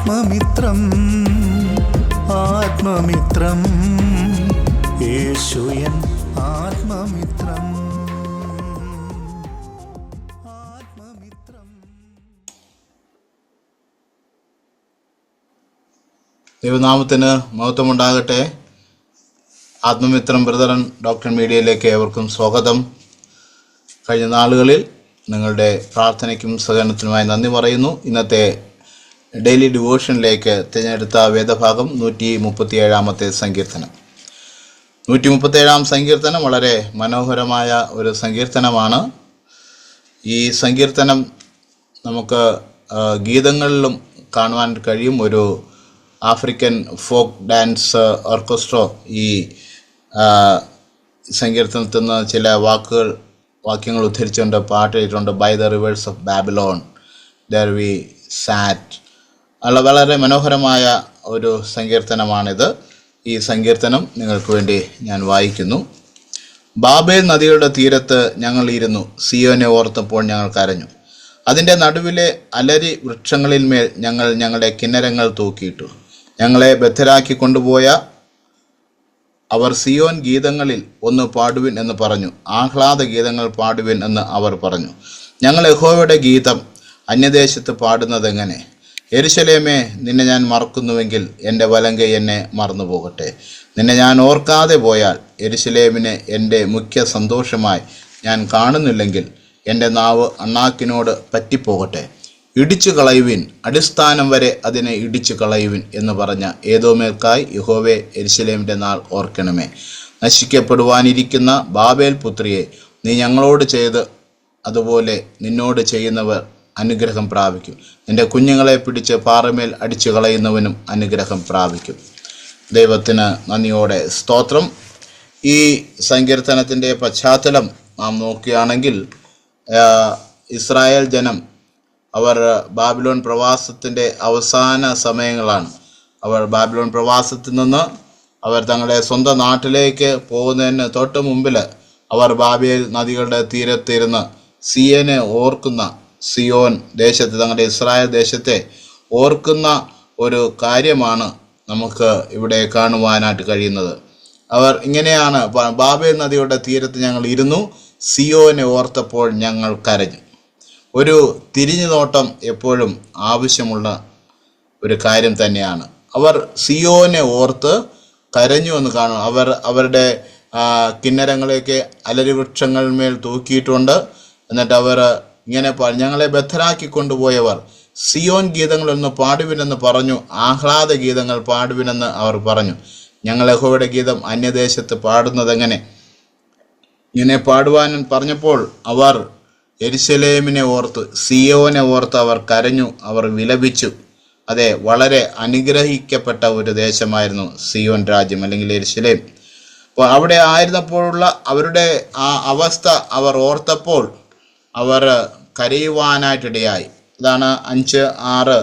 ആത്മമിത്രം ആത്മമിത്രം. യേശുയൻ ആത്മമിത്രം. ദൈവനാമത്തിന് മഹത്വമുണ്ടാകട്ടെ. ആത്മമിത്രം brethren doctor മീഡിയയിലേക്ക് ഏവർക്കും സ്വാഗതം. കഴിഞ്ഞ നാളുകളിൽ നിങ്ങളുടെ പ്രാർത്ഥനയ്ക്കും സഹകരണത്തിനുമായി നന്ദി പറയുന്നു. ഇന്നത്തെ ഡെയിലി ഡിവോഷനിലേക്ക് തിരഞ്ഞെടുത്ത വേദഭാഗം നൂറ്റി മുപ്പത്തി ഏഴാമത്തെ സങ്കീർത്തനം. നൂറ്റി മുപ്പത്തേഴാം സങ്കീർത്തനം വളരെ മനോഹരമായ ഒരു സങ്കീർത്തനമാണ്. ഈ സങ്കീർത്തനം നമുക്ക് ഗീതങ്ങളിലും കാണുവാൻ കഴിയും. ഒരു ആഫ്രിക്കൻ ഫോക്ക് ഡാൻസ് ഓർക്കസ്ട്രോ ഈ സങ്കീർത്തനത്തിൽ നിന്ന് ചില വാക്കുകൾ വാക്യങ്ങൾ ഉദ്ധരിച്ചുകൊണ്ട് പാട്ട് എഴുതിയിട്ടുണ്ട്. By the rivers of Babylon there we sat വളരെ മനോഹരമായ ഒരു സങ്കീർത്തനമാണിത്. ഈ സങ്കീർത്തനം നിങ്ങൾക്ക് വേണ്ടി ഞാൻ വായിക്കുന്നു. ബാബേൽ നദിയുടെ തീരത്ത് ഞങ്ങൾ ഇരുന്നു. സിയോനെ ഓർത്തപ്പോൾ ഞങ്ങൾ കരഞ്ഞു. അതിന്റെ നടുവിലെ അലരി വൃക്ഷങ്ങളിന്മേൽ ഞങ്ങൾ ഞങ്ങളുടെ കിന്നരങ്ങൾ തൂക്കിയിട്ടു. ഞങ്ങളെ ബദ്ധരാക്കി കൊണ്ടുപോയ അവർ സിയോൻ ഗീതങ്ങളിൽ ഒന്ന് പാടുവിൻ എന്ന് പറഞ്ഞു. ആഹ്ലാദ ഗീതങ്ങൾ പാടുവിൻ എന്ന് അവർ പറഞ്ഞു. ഞങ്ങൾ യഹോവയുടെ ഗീതം അന്യദേശത്ത് പാടുന്നതെങ്ങനെ? എരുശലേമേ നിന്നെ ഞാൻ മറക്കുന്നുവെങ്കിൽ എന്റെ വലങ്കൈ എന്നെ മറന്നു പോകട്ടെ നിന്നെ ഞാൻ ഓർക്കാതെ പോയാൽ എരിശലേമിനെ എന്റെ മുഖ്യ സന്തോഷമായി ഞാൻ കാണുന്നില്ലെങ്കിൽ എന്റെ നാവ് അണ്ണാക്കിനോട് പറ്റിപ്പോകട്ടെ. ഇടിച്ചു കളയുവിൻ അടിസ്ഥാനം വരെ അതിനെ ഇടിച്ചു കളയുവിൻ എന്ന് പറഞ്ഞ ഏതോമേൽക്കായി യഹോവേ എരിശലേമിന്റെ നാൾ ഓർക്കണമേ. നശിക്കപ്പെടുവാനിരിക്കുന്ന ബാബേൽ പുത്രിയെ നീ ഞങ്ങളോട് ചെയ്ത് അതുപോലെ നിന്നോട് ചെയ്യുന്നവർ അനുഗ്രഹം പ്രാപിക്കും. നിന്റെ കുഞ്ഞുങ്ങളെ പിടിച്ച് പാറമേൽ അടിച്ചു കളയുന്നവനും അനുഗ്രഹം പ്രാപിക്കും. ദൈവത്തിന് നന്ദിയോടെ സ്തോത്രം. ഈ സങ്കീർത്തനത്തിന്റെ പശ്ചാത്തലം നാം നോക്കുകയാണെങ്കിൽ ഇസ്രായേൽ ജനം അവർ ബാബിലോൺ പ്രവാസത്തിന്റെ അവസാന സമയങ്ങളാണ്. അവർ ബാബിലോൺ പ്രവാസത്തിൽ നിന്ന് അവർ തങ്ങളുടെ സ്വന്തം നാട്ടിലേക്ക് പോകുന്നതിന് തൊട്ട് മുമ്പിൽ അവർ ബാബേൽ നദികളുടെ തീരത്തിരുന്ന് സിയനെ ഓർക്കുന്ന സിയോൻ ദേശത്തെ തങ്ങളുടെ ഇസ്രായേൽ ദേശത്തെ ഓർക്കുന്ന ഒരു കാര്യമാണ് നമുക്ക് ഇവിടെ കാണുവാനായിട്ട് കഴിയുന്നത്. അവർ ഇങ്ങനെയാണ് ബാബേ നദിയുടെ തീരത്ത് ഞങ്ങൾ ഇരുന്നു സിയോനെ ഓർത്തപ്പോൾ ഞങ്ങൾ കരഞ്ഞു. ഒരു തിരിഞ്ഞു നോട്ടം എപ്പോഴും ആവശ്യമുള്ള ഒരു കാര്യം തന്നെയാണ്. അവർ സിയോനെ ഓർത്ത് കരഞ്ഞു എന്ന് കാണും. അവർ അവരുടെ കിന്നരങ്ങളെയൊക്കെ അലരി മേൽ തൂക്കിയിട്ടുണ്ട്. എന്നിട്ട് അവർ ഇങ്ങനെ ഞങ്ങളെ ബദ്ധരാക്കി കൊണ്ടുപോയവർ സിയോൻ ഗീതങ്ങളൊന്ന് പാടുവിനെന്ന് പറഞ്ഞു. ആഹ്ലാദ ഗീതങ്ങൾ പാടുവിനെന്ന് അവർ പറഞ്ഞു. ഞങ്ങൾ യഹോയുടെ ഗീതം അന്യദേശത്ത് പാടുന്നതെങ്ങനെ? ഇങ്ങനെ പാടുവാൻ പറഞ്ഞപ്പോൾ അവർ എരിശലേമിനെ ഓർത്ത് സിയോനെ ഓർത്ത് അവർ കരഞ്ഞു. അവർ വിലപിച്ചു. അതെ വളരെ അനുഗ്രഹിക്കപ്പെട്ട ഒരു ദേശമായിരുന്നു സിയോൻ രാജ്യം അല്ലെങ്കിൽ എരിശലേം അപ്പോൾ അവിടെ ആയിരുന്നപ്പോഴുള്ള അവരുടെ ആ അവസ്ഥ അവർ ഓർത്തപ്പോൾ അവർ കരയുവാനായിട്ടിടയായി. ഇതാണ് അഞ്ച് ആറ്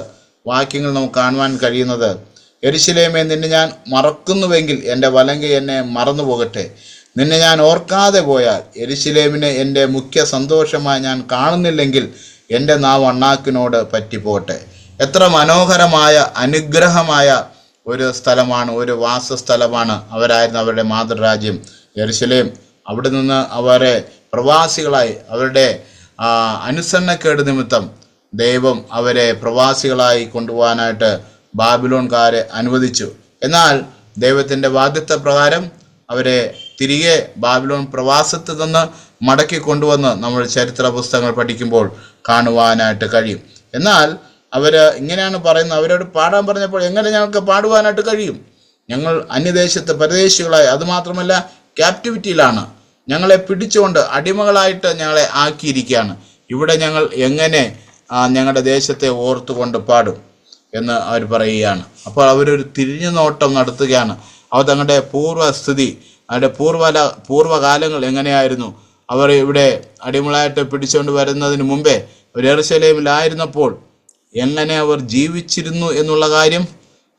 വാക്യങ്ങൾ നമുക്ക് കാണുവാൻ കഴിയുന്നത്. എരിശിലേമേ നിന്നെ ഞാൻ മറക്കുന്നുവെങ്കിൽ എന്റെ വലങ്കി എന്നെ മറന്നു പോകട്ടെ നിന്നെ ഞാൻ ഓർക്കാതെ പോയാൽ എരിശിലേമിനെ എന്റെ മുഖ്യ സന്തോഷമായി ഞാൻ കാണുന്നില്ലെങ്കിൽ എന്റെ നാവ് അണ്ണാക്കിനോട് പറ്റിപ്പോട്ടെ എത്ര മനോഹരമായ അനുഗ്രഹമായ ഒരു സ്ഥലമാണ് ഒരു വാസസ്ഥലമാണ് അവരായിരുന്നു അവരുടെ മാതൃരാജ്യം എരിശിലേം. അവിടെ നിന്ന് അവരെ പ്രവാസികളായി അവരുടെ ആ, അനുസരണക്കേട് നിമിത്തം ദൈവം അവരെ പ്രവാസികളായി കൊണ്ടുപോകാനായിട്ട് ബാബിലോൺകാരെ അനുവദിച്ചു. എന്നാൽ ദൈവത്തിന്റെ വാദ്യത്വ പ്രകാരം അവരെ തിരികെ ബാബിലോൺ പ്രവാസത്തിൽ നിന്ന് മടക്കി കൊണ്ടുവന്ന് നമ്മൾ ചരിത്ര പുസ്തകങ്ങൾ പഠിക്കുമ്പോൾ കാണുവാനായിട്ട് കഴിയും. എന്നാൽ അവർ ഇങ്ങനെയാണ് പറയുന്നത്. അവരോട് പാടാൻ പറഞ്ഞപ്പോൾ എങ്ങനെ ഞങ്ങൾക്ക് പാടുവാനായിട്ട് കഴിയും? ഞങ്ങൾ അന്യദേശത്ത് പരദേശികളായി അതുമാത്രമല്ല ക്യാപ്റ്റിവിറ്റിയിലാണ് ഞങ്ങളെ പിടിച്ചുകൊണ്ട് അടിമകളായിട്ട് ഞങ്ങളെ ആക്കിയിരിക്കുകയാണ്. ഇവിടെ ഞങ്ങൾ എങ്ങനെ ഞങ്ങളുടെ ദേശത്തെ ഓർത്തുകൊണ്ട് പാടും എന്ന് അവർ പറയുകയാണ്. അപ്പോൾ അവരൊരു തിരിഞ്ഞു നോട്ടം നടത്തുകയാണ്. അവർ തങ്ങളുടെ പൂർവസ്ഥിതി അവരുടെ പൂർവല പൂർവകാലങ്ങൾ എങ്ങനെയായിരുന്നു? അവർ ഇവിടെ അടിമളായിട്ട് പിടിച്ചുകൊണ്ട് വരുന്നതിന് മുമ്പേ അവർ എങ്ങനെ അവർ ജീവിച്ചിരുന്നു എന്നുള്ള കാര്യം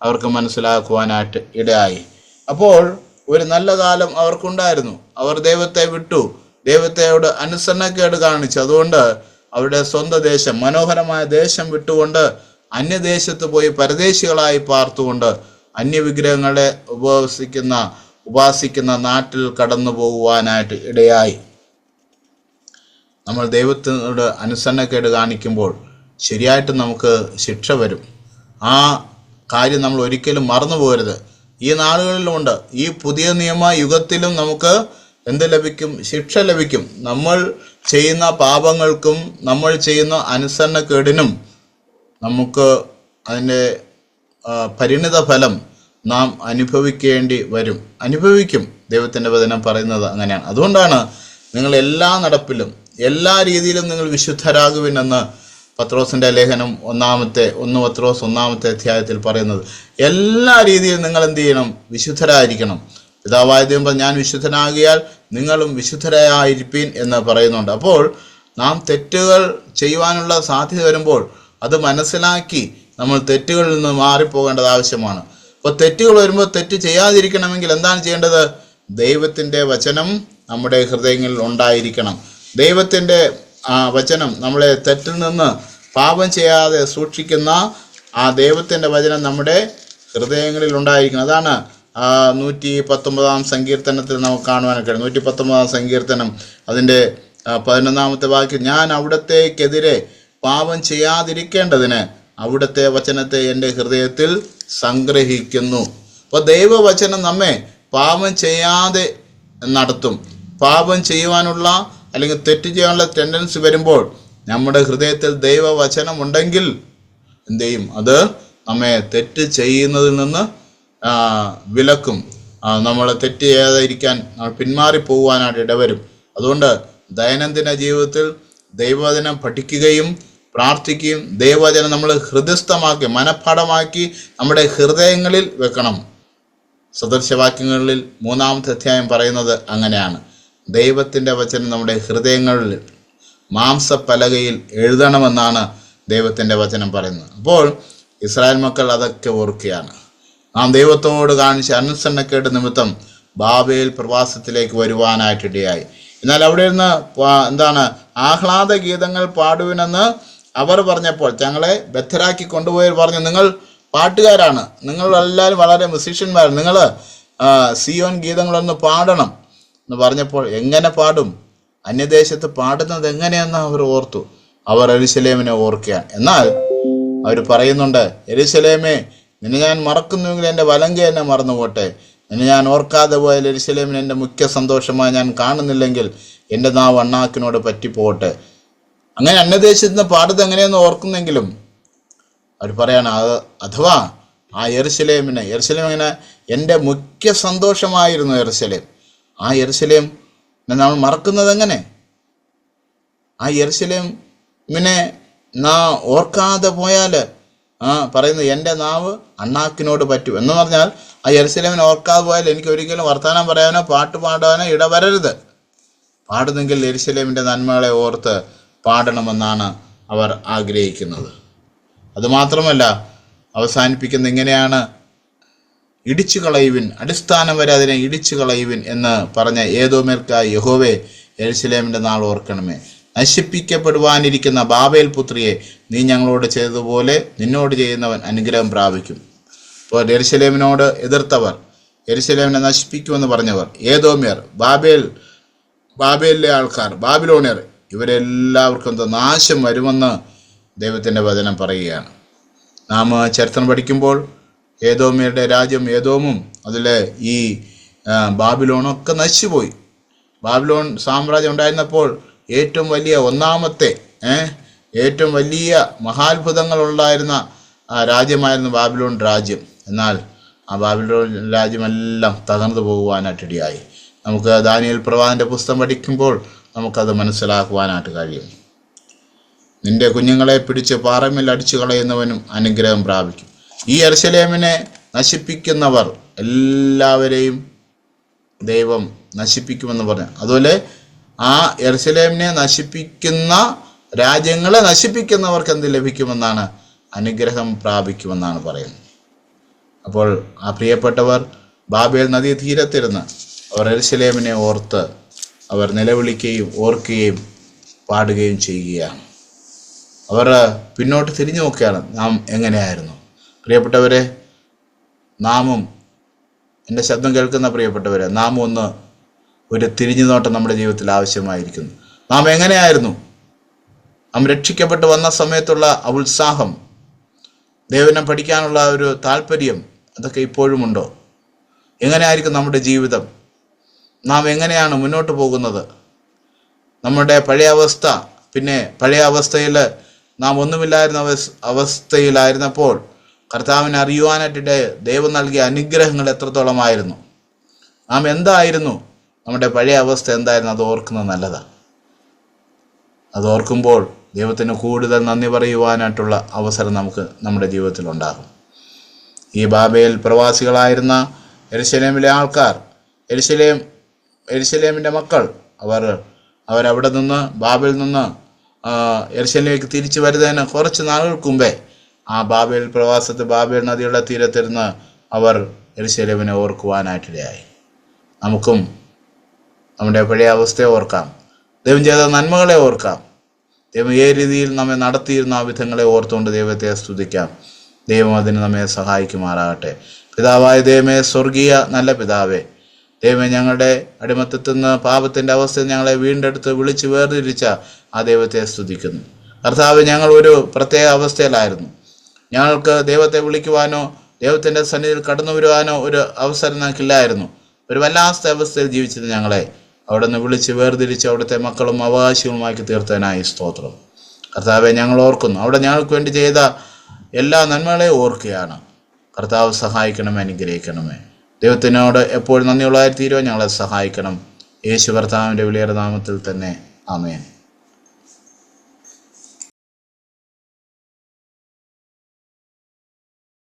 അവർക്ക് മനസ്സിലാക്കുവാനായിട്ട് ഇടയായി. അപ്പോൾ ഒരു നല്ല കാലം അവർക്കുണ്ടായിരുന്നു. അവർ ദൈവത്തെ വിട്ടു. ദൈവത്തെയോട് അനുസരണക്കേട് കാണിച്ചു. അതുകൊണ്ട് അവരുടെ സ്വന്തം ദേശം മനോഹരമായ ദേശം വിട്ടുകൊണ്ട് അന്യദേശത്ത് പോയി പരദേശികളായി പാർത്തുകൊണ്ട് അന്യവിഗ്രഹങ്ങളെ ഉപവസിക്കുന്ന ഉപാസിക്കുന്ന നാട്ടിൽ കടന്നു പോകുവാനായിട്ട് ഇടയായി. നമ്മൾ ദൈവത്തിനോട് അനുസരണക്കേട് കാണിക്കുമ്പോൾ ശരിയായിട്ട് നമുക്ക് ശിക്ഷ വരും. ആ കാര്യം നമ്മൾ ഒരിക്കലും മറന്നു പോകരുത് ഈ നാളുകളിലുമുണ്ട്. ഈ പുതിയ നിയമ യുഗത്തിലും നമുക്ക് എന്ത് ലഭിക്കും? ശിക്ഷ ലഭിക്കും. നമ്മൾ ചെയ്യുന്ന പാപങ്ങൾക്കും നമ്മൾ ചെയ്യുന്ന അനുസരണക്കേടിനും നമുക്ക് അതിന്റെ പരിണിത ഫലം നാം അനുഭവിക്കേണ്ടി വരും. അനുഭവിക്കും. ദൈവത്തിന്റെ വചനം പറയുന്നത് അങ്ങനെയാണ്. അതുകൊണ്ടാണ് നിങ്ങൾ എല്ലാ നടപ്പിലും എല്ലാ രീതിയിലും നിങ്ങൾ വിശുദ്ധരാകുവിനെന്ന് പത്രോസിന്റെ ലേഖനം ഒന്നാമത്തെ ഒന്ന് പത്രോസ് ഒന്നാമത്തെ അധ്യായത്തിൽ പറയുന്നത് എല്ലാ രീതിയിലും നിങ്ങൾ എന്ത് ചെയ്യണം? വിശുദ്ധരായിരിക്കണം. പിതാവായ ദൈവം ഞാൻ വിശുദ്ധനാകിയാൽ നിങ്ങളും വിശുദ്ധരായിരിപ്പീൻ എന്ന് പറയുന്നുണ്ട്. അപ്പോൾ നാം തെറ്റുകൾ ചെയ്യുവാനുള്ള സാധ്യത വരുമ്പോൾ അത് മനസ്സിലാക്കി നമ്മൾ തെറ്റുകളിൽ നിന്ന് മാറിപ്പോകേണ്ടത് ആവശ്യമാണ്. അപ്പോൾ തെറ്റുകൾ വരുമ്പോൾ തെറ്റ് ചെയ്യാതിരിക്കണമെങ്കിൽ എന്താണ് ചെയ്യേണ്ടത്? ദൈവത്തിന്റെ വചനം നമ്മുടെ ഹൃദയങ്ങളിൽ ഉണ്ടായിരിക്കണം. ദൈവത്തിന്റെ ആ, വചനം നമ്മളെ തെറ്റിൽ നിന്ന് പാപം ചെയ്യാതെ സൂക്ഷിക്കുന്ന ആ ദൈവത്തിന്റെ വചനം നമ്മുടെ ഹൃദയങ്ങളിൽ ഉണ്ടായിരിക്കണം. അതാണ് നൂറ്റി പത്തൊമ്പതാം സങ്കീർത്തനത്തിൽ നമുക്ക് കാണുവാനൊക്കെ നൂറ്റി പത്തൊമ്പതാം സങ്കീർത്തനം അതിന്റെ പതിനൊന്നാമത്തെ വാക്യം ഞാൻ അവിടത്തേക്കെതിരെ പാപം ചെയ്യാതിരിക്കേണ്ടതിന് അവിടുത്തെ വചനത്തെ എന്റെ ഹൃദയത്തിൽ സംഗ്രഹിക്കുന്നു. അപ്പോൾ ദൈവവചനം നമ്മെ പാപം ചെയ്യാതെ നടത്തും. പാപം ചെയ്യുവാനുള്ള അല്ലെങ്കിൽ തെറ്റ് ചെയ്യാനുള്ള ടെൻഡൻസി വരുമ്പോൾ നമ്മുടെ ഹൃദയത്തിൽ ദൈവവചനം ഉണ്ടെങ്കിൽ എന്ത് ചെയ്യും? അത് നമ്മെ തെറ്റ് ചെയ്യുന്നതിൽ നിന്ന് വിലക്കും. നമ്മൾ തെറ്റ് ചെയ്യാതിരിക്കാൻ നമ്മൾ പിന്മാറി പോകുവാനായിട്ട് ഇടവരും. അതുകൊണ്ട് ദൈനംദിന ജീവിതത്തിൽ ദൈവവചനം പഠിക്കുകയും പ്രാർത്ഥിക്കുകയും ദൈവവചനം നമ്മൾ ഹൃദയസ്ഥമാക്കി മനഃപ്പാഠമാക്കി നമ്മുടെ ഹൃദയങ്ങളിൽ വെക്കണം. സദൃശവാക്യങ്ങളിൽ മൂന്നാമത്തെ അധ്യായം പറയുന്നത് അങ്ങനെയാണ്. ദൈവത്തിന്റെ വചനം നമ്മുടെ ഹൃദയങ്ങളിൽ മാംസപ്പലകയിൽ എഴുതണമെന്നാണ് ദൈവത്തിന്റെ വചനം പറയുന്നത്. അപ്പോൾ ഇസ്രായേൽ മക്കൾ അതൊക്കെ ഓർക്കുകയാണ്. നാം ദൈവത്തോട് കാണിച്ച അനുസരണക്കേട് നിമിത്തം ബാബയിൽ പ്രവാസത്തിലേക്ക് വരുവാനായിട്ടിടയായി. എന്നാൽ അവിടെ നിന്ന് എന്താണ് ആഹ്ലാദ ഗീതങ്ങൾ പാടുവിനെന്ന് അവർ പറഞ്ഞപ്പോൾ ഞങ്ങളെ ബദ്ധരാക്കി കൊണ്ടുപോയി പറഞ്ഞു നിങ്ങൾ പാട്ടുകാരാണ്. നിങ്ങളെല്ലാവരും വളരെ മ്യൂസീഷ്യന്മാർ നിങ്ങൾ സിയോൻ ഗീതങ്ങളൊന്ന് പാടണം. എന്ന് പറഞ്ഞപ്പോൾ എങ്ങനെ പാടും? അന്യദേശത്ത് പാടുന്നത് എങ്ങനെയെന്ന് അവർ ഓർത്തു. അവർ എരുസലേമിനെ ഓർക്കുകയാണ് എന്നാൽ അവർ പറയുന്നുണ്ട് എരുസലേമേ നിന്നെ ഞാൻ മറക്കുന്നുവെങ്കിൽ എന്റെ വലങ്ക എന്നെ മറന്നു പോട്ടെ നിന്നെ ഞാൻ ഓർക്കാതെ പോയാൽ എരുസലേമിന് എന്റെ മുഖ്യ സന്തോഷമായി ഞാൻ കാണുന്നില്ലെങ്കിൽ എന്റെ നാവ് അണ്ണാക്കിനോട് പറ്റിപ്പോട്ടെ അങ്ങനെ അന്യദേശത്ത് നിന്ന് പാടുന്നത് എങ്ങനെയെന്ന് ഓർക്കുന്നെങ്കിലും അവർ പറയാണ് അത് അഥവാ ആ എരുസലേമിനെ എറുസലേം ഇങ്ങനെ എന്റെ മുഖ്യ സന്തോഷമായിരുന്നു എറുസലേം ആ എറുസലേം നമ്മൾ മറക്കുന്നത് എങ്ങനെ? ആ എറുസലേമിനെ നാ ഓർക്കാതെ പോയാൽ ആ പറയുന്നത് എന്റെ നാവ് അണ്ണാക്കിനോട് പറ്റും. എന്ന് പറഞ്ഞാൽ ആ എറുസലേമിനെ ഓർക്കാതെ പോയാൽ എനിക്ക് ഒരിക്കലും വർത്തമാനം പറയാനോ പാട്ട് പാടാനോ ഇടവരരുത്. പാടുന്നെങ്കിൽ എരിശലേമിന്റെ നന്മകളെ ഓർത്ത് പാടണമെന്നാണ് അവർ ആഗ്രഹിക്കുന്നത്. അതുമാത്രമല്ല അവസാനിപ്പിക്കുന്ന ഇങ്ങനെയാണ് ഇടിച്ചു കളയുവിൻ അടിസ്ഥാനം വരെ അതിനെ ഇടിച്ചു കളയുവിൻ എന്ന് പറഞ്ഞ ഏതോമേൽക്കായി യഹോവെ എരുസലേമിന്റെ നാൾ ഓർക്കണമേ. നശിപ്പിക്കപ്പെടുവാനിരിക്കുന്ന ബാബേൽ പുത്രിയെ നീ ഞങ്ങളോട് ചെയ്തതുപോലെ നിന്നോട് ചെയ്യുന്നവൻ അനുഗ്രഹം പ്രാപിക്കും. ഇപ്പോൾ എരുസലേമിനോട് എതിർത്തവർ എരുസലേമിനെ നശിപ്പിക്കുമെന്ന് പറഞ്ഞവർ ഏതോമ്യർ ബാബേൽ ബാബേലിലെ ആൾക്കാർ ബാബിലോണിയർ ഇവരെല്ലാവർക്കും നാശം വരുമെന്ന് ദൈവത്തിന്റെ വചനം പറയുകയാണ്. നാം ചരിത്രം പഠിക്കുമ്പോൾ ഏതോമിയരുടെ രാജ്യം ഏതോമും അതിലെ ഈ ബാബിലോണൊക്കെ നശിച്ചുപോയി. ബാബിലോൺ സാമ്രാജ്യം ഉണ്ടായിരുന്നപ്പോൾ ഏറ്റവും വലിയ ഒന്നാമത്തെ ഏറ്റവും വലിയ മഹാത്ഭുതങ്ങൾ ഉണ്ടായിരുന്ന രാജ്യമായിരുന്നു ബാബിലോൺ രാജ്യം. എന്നാൽ ആ ബാബിലോൺ രാജ്യമെല്ലാം തകർന്നു പോകുവാനായിട്ടിടയായി നമുക്ക് ദാനിയൽ പ്രവാഹന്റെ പുസ്തകം പഠിക്കുമ്പോൾ നമുക്കത് മനസ്സിലാക്കുവാനായിട്ട് കഴിയും. നിന്റെ കുഞ്ഞുങ്ങളെ പിടിച്ച് പാറമേൽ അടിച്ചു കളയുന്നവനും അനുഗ്രഹം പ്രാപിക്കും. ഈ എർശലേമിനെ നശിപ്പിക്കുന്നവർ എല്ലാവരെയും ദൈവം നശിപ്പിക്കുമെന്ന് പറഞ്ഞു. അതുപോലെ ആ എർശലേമിനെ നശിപ്പിക്കുന്ന രാജ്യങ്ങളെ നശിപ്പിക്കുന്നവർക്ക് എന്ത് ലഭിക്കുമെന്നാണ് അനുഗ്രഹം പ്രാപിക്കുമെന്നാണ് പറയുന്നത്. അപ്പോൾ ആ പ്രിയപ്പെട്ടവർ ബാബേൽ നദീ തീരത്തിരുന്ന് അവർ എർശലേമിനെ ഓർത്ത് അവർ നിലവിളിക്കുകയും ഓർക്കുകയും പാടുകയും ചെയ്യുകയാണ്. അവർ പിന്നോട്ട് തിരിഞ്ഞു നോക്കുകയാണ് നാം എങ്ങനെയായിരുന്നു? പ്രിയപ്പെട്ടവരെ നാമും എന്റെ ശബ്ദം കേൾക്കുന്ന പ്രിയപ്പെട്ടവരെ നാം ഒന്ന് ഒരു തിരിഞ്ഞു നോട്ടം നമ്മുടെ ജീവിതത്തിൽ ആവശ്യമായിരിക്കുന്നു. നാം എങ്ങനെയായിരുന്നു? നാം രക്ഷിക്കപ്പെട്ട് വന്ന സമയത്തുള്ള ആ ഉത്സാഹം ദേവനം പഠിക്കാനുള്ള ഒരു താല്പര്യം അതൊക്കെ ഇപ്പോഴുമുണ്ടോ? എങ്ങനെയായിരിക്കും നമ്മുടെ ജീവിതം? നാം എങ്ങനെയാണ് മുന്നോട്ട് പോകുന്നത്? നമ്മുടെ പഴയ അവസ്ഥ പിന്നെ പഴയ അവസ്ഥയിൽ നാം ഒന്നുമില്ലായിരുന്ന അവസ് അവസ്ഥയിലായിരുന്നപ്പോൾ കർത്താവിനെ അറിയുവാനായിട്ട് ദൈവം നൽകിയ അനുഗ്രഹങ്ങൾ എത്രത്തോളമായിരുന്നു? നാം എന്തായിരുന്നു? നമ്മുടെ പഴയ അവസ്ഥ എന്തായിരുന്നു? അത് ഓർക്കുന്നത് നല്ലതാണ് അത് ഓർക്കുമ്പോൾ ദൈവത്തിന് കൂടുതൽ നന്ദി പറയുവാനായിട്ടുള്ള അവസരം നമുക്ക് നമ്മുടെ ജീവിതത്തിൽ ഉണ്ടാകും. ഈ ബാബയിൽ പ്രവാസികളായിരുന്ന എരിശലേമിലെ ആൾക്കാർ എരിശലേം എരിശലേമിന്റെ മക്കൾ അവർ അവരവിടെ നിന്ന് ബാബയിൽ നിന്ന് ആ, തിരിച്ചു വരുന്നതിന് കുറച്ച് നാളുകൾക്ക് മുമ്പേ ആ ബാബേൽ പ്രവാസത്ത് ബാബേൽ നദിയുടെ തീരത്തിരുന്ന് അവർ എരിശലേമിനെ ഓർക്കുവാനായിട്ടിടയായി. നമുക്കും നമ്മുടെ പഴയ അവസ്ഥയെ ഓർക്കാം. ദൈവം ചെയ്ത നന്മകളെ ഓർക്കാം. ദൈവം ഏ രീതിയിൽ നമ്മെ നടത്തിയിരുന്ന ആ വിധങ്ങളെ ഓർത്തുകൊണ്ട് ദൈവത്തെ സ്തുതിക്കാം. ദൈവം അതിന് നമ്മെ സഹായിക്കുമാറാകട്ടെ. പിതാവായ ദൈവമേ സ്വർഗീയ നല്ല പിതാവേ ദൈവമേ ഞങ്ങളുടെ അടിമത്തത്തിൽ നിന്ന് പാപത്തിന്റെ അവസ്ഥയിൽ ഞങ്ങളെ വീണ്ടെടുത്ത് വിളിച്ച് വേർതിരിച്ച ആ ദൈവത്തെ സ്തുതിക്കുന്നു. കർത്താവ് ഞങ്ങൾ ഒരു പ്രത്യേക അവസ്ഥയിലായിരുന്നു. ഞങ്ങൾക്ക് ദൈവത്തെ വിളിക്കുവാനോ ദൈവത്തിന്റെ സന്നിധിയിൽ കടന്നു വരുവാനോ ഒരു അവസരം ഞങ്ങൾക്കില്ലായിരുന്നു. ഒരു വല്ലാത്ത അവസ്ഥയിൽ ജീവിച്ചത് ഞങ്ങളെ അവിടെ നിന്ന് വിളിച്ച് വേർതിരിച്ച് അവിടുത്തെ മക്കളും അവകാശികളുമാക്കി തീർത്തതിനായി സ്തോത്രം. കർത്താവെ ഞങ്ങൾ ഓർക്കുന്നു. അവിടെ ഞങ്ങൾക്ക് വേണ്ടി ചെയ്ത എല്ലാ നന്മകളെയും ഓർക്കുകയാണ്. കർത്താവ് സഹായിക്കണമേ അനുഗ്രഹിക്കണമേ. ദൈവത്തിനോട് എപ്പോഴും നന്ദിയുള്ളതായി തീരുവാൻ ഞങ്ങളെ സഹായിക്കണം. യേശു കർത്താവിന്റെ വിളിയുടെ നാമത്തിൽ തന്നെ. ആമേൻ.